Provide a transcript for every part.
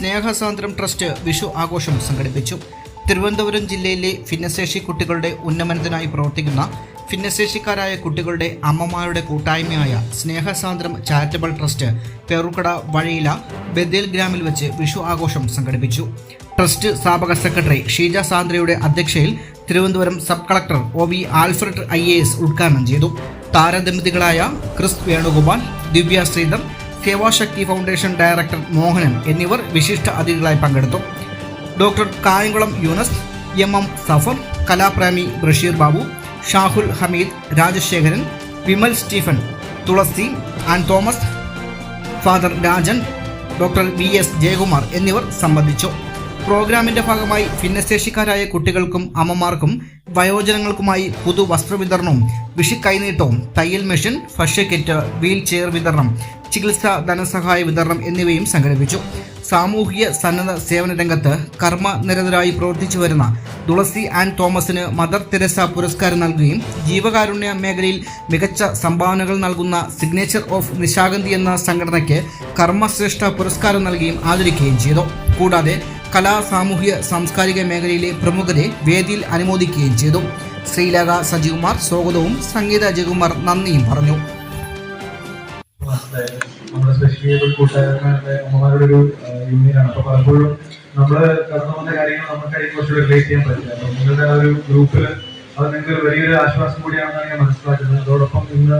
സ്നേഹസാന്ദ്രം trust Vishu ആഘോഷം സംഘടിപ്പിച്ചു. തിരുവനന്തപുരം ജില്ലയിലെ ഭിന്നശേഷി കുട്ടികളുടെ ഉന്നമനത്തിനായി പ്രവർത്തിക്കുന്ന ഭിന്നശേഷിക്കാരായ കുട്ടികളുടെ അമ്മമാരുടെ കൂട്ടായ്മയായ സ്നേഹസാന്ദ്രം ചാരിറ്റബിൾ ട്രസ്റ്റ് പേറുക്കട വഴിയില ബദേൽ ഗ്രാമിൽ വെച്ച് വിഷു ആഘോഷം സംഘടിപ്പിച്ചു. ട്രസ്റ്റ് സ്ഥാപക സെക്രട്ടറി ഷീജ സാന്ദ്രയുടെ അധ്യക്ഷയിൽ Thiruvananthapuram sub collector O V Alfred I A S ഉദ്ഘാടനം ചെയ്തു. താരദമ്പതികളായ Kris Venugopal Divya Sreedhar Sevashakti foundation director Mohanan എന്നിവർ വിശിഷ്ട അതിഥികളായി പങ്കെടുത്തു. Doctor Kayamkulam Yunus M M Safar Kalapremi Basheer Babu Shahul Hameed Rajasekharan Vimal Stephen Thulasi and Thomas father Rajan doctor V S Jayakumar എന്നിവർ സംബന്ധിച്ചു. പ്രോഗ്രാമിന്റെ ഭാഗമായി ഭിന്നശേഷിക്കാരായ കുട്ടികൾക്കും അമ്മമാർക്കും വയോജനങ്ങൾക്കുമായി പുതു വസ്ത്രവിതരണവും കൃഷി കൈനീട്ടവും തയ്യൽ മെഷീൻ ഭക്ഷ്യക്കിറ്റ് വീൽ ചെയർ വിതരണം ചികിത്സാ ധനസഹായ വിതരണം എന്നിവയും സംഘടിപ്പിച്ചു. സാമൂഹിക സന്നദ്ധ സേവന രംഗത്ത് കർമ്മ നിരതരായി പ്രവർത്തിച്ചു വരുന്ന തുളസി ആൻഡ് തോമസിന് മദർ തെരേസ പുരസ്കാരം നൽകുകയും ജീവകാരുണ്യ മേഖലയിൽ മികച്ച സംഭാവനകൾ നൽകുന്ന സിഗ്നേച്ചർ ഓഫ് നിശാഗന്ധി എന്ന സംഘടനയ്ക്ക് കർമ്മശ്രേഷ്ഠ പുരസ്കാരം നൽകുകയും ആദരിക്കുകയും ചെയ്തു. കൂടാതെ കലാ സാമൂഹ്യ സാംസ്കാരിക മേഖലയിലെ പ്രമുഖരെ വേദിയിൽ അനുമോദിക്കുകയും ചെയ്തു. ശ്രീലക സജികുമാർ സ്വാഗതവും സംഗീത അജയകുമാർ നന്ദിയും പറഞ്ഞു. യൂണിയനാണ്. വന്ന കാര്യങ്ങൾ ചെയ്യാൻ പറ്റില്ല. ഗ്രൂപ്പിൽ വലിയൊരു ആശ്വാസം കൂടിയാണെന്നാണ് ഞാൻ മനസ്സിലാക്കുന്നത്. അതോടൊപ്പം ഇന്ന്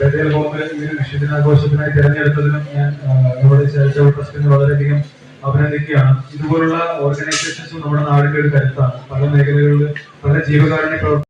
ബദേൽ ഹോമിൽ ഈ ഒരു വിഷുദിനാഘോഷത്തിനായി തിരഞ്ഞെടുത്തതിനും ഞാൻ നമ്മുടെ ചാരിറ്റബിൾ ട്രസ്റ്റിനെ വളരെയധികം അഭിനന്ദിക്കുകയാണ്. ഇതുപോലുള്ള ഓർഗനൈസേഷൻസും നമ്മുടെ നാടിന്റെ ഒരു കരുത്താണ്. പല മേഖലകളിൽ പല ജീവകാരുണ്യ പ്രവർത്തനം